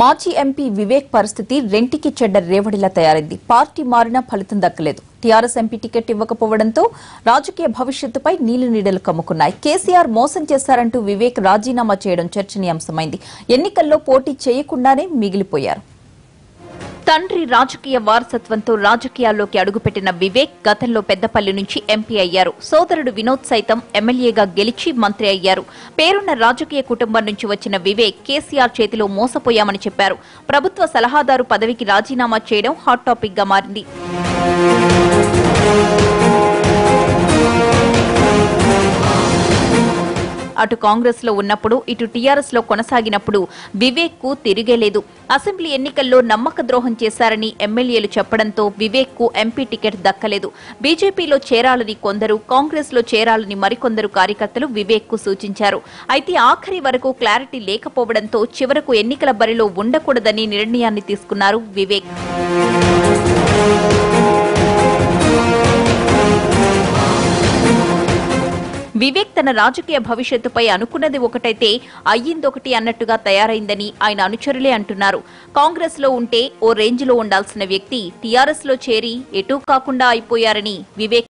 మాజీ ఎంపీ వివేక్ పరిస్థితి రెంటికి చెడ్డ రేవడిలా తయారైంది. పార్టీ మారినా ఫలితం దక్కలేదు. టీఆర్ఎస్ ఎంపీ టికెట్ ఇవ్వకపోవడంతో రాజకీయ భవిష్యత్తుపై నీళ్ళు నీడలు కమ్ముకున్నాయి. కేసీఆర్ మోసం చేశారంటూ వివేక్ రాజీనామా చేయడం చర్చనీయాంశమైంది. ఎన్నికల్లో పోటీ చేయకుండానే మిగిలిపోయారు. తండ్రి రాజకీయ వారసత్వంతో రాజకీయాల్లోకి అడుగుపెట్టిన వివేక్ గతంలో పెద్దపల్లి నుంచి ఎంపీ అయ్యారు. సోదరుడు వినోద్ సైతం ఎమ్మెల్యేగా గెలిచి మంత్రి అయ్యారు. పేరున్న రాజకీయ కుటుంబం నుంచి వచ్చిన వివేక్ కేసీఆర్ చేతిలో మోసపోయామని చెప్పారు. ప్రభుత్వ సలహాదారు పదవికి రాజీనామా చేయడం హాట్ టాపిక్గా మారింది. అటు కాంగ్రెస్లో ఉన్నప్పుడు ఇటు టీఆర్ఎస్లో కొనసాగినప్పుడు వివేక్కు తిరిగేలేదు. అసెంబ్లీ ఎన్నికల్లో నమ్మక ద్రోహం చేశారని ఎమ్మెల్యేలు చెప్పడంతో వివేక్కు ఎంపీ టికెట్ దక్కలేదు. బీజేపీలో చేరాలని కొందరు కాంగ్రెస్లో చేరాలని మరికొందరు కార్యకర్తలు వివేక్కు సూచించారు. అయితే ఆఖరి వరకు క్లారిటీ లేకపోవడంతో చివరకు ఎన్నికల బరిలో ఉండకూడదని నిర్ణయాన్ని తీసుకున్నారు వివేక్. వివేక్ తన రాజకీయ భవిష్యత్తుపై అనుకున్నది ఒకటైతే అయ్యిందొకటి అన్నట్టుగా తయారైందని ఆయన అనుచరులే అంటున్నారు. కాంగ్రెస్లో ఉంటే ఓ రేంజ్లో ఉండాల్సిన వ్యక్తి టీఆర్ఎస్లో చేరి ఎటూ కాకుండా అయిపోయారని వివేక్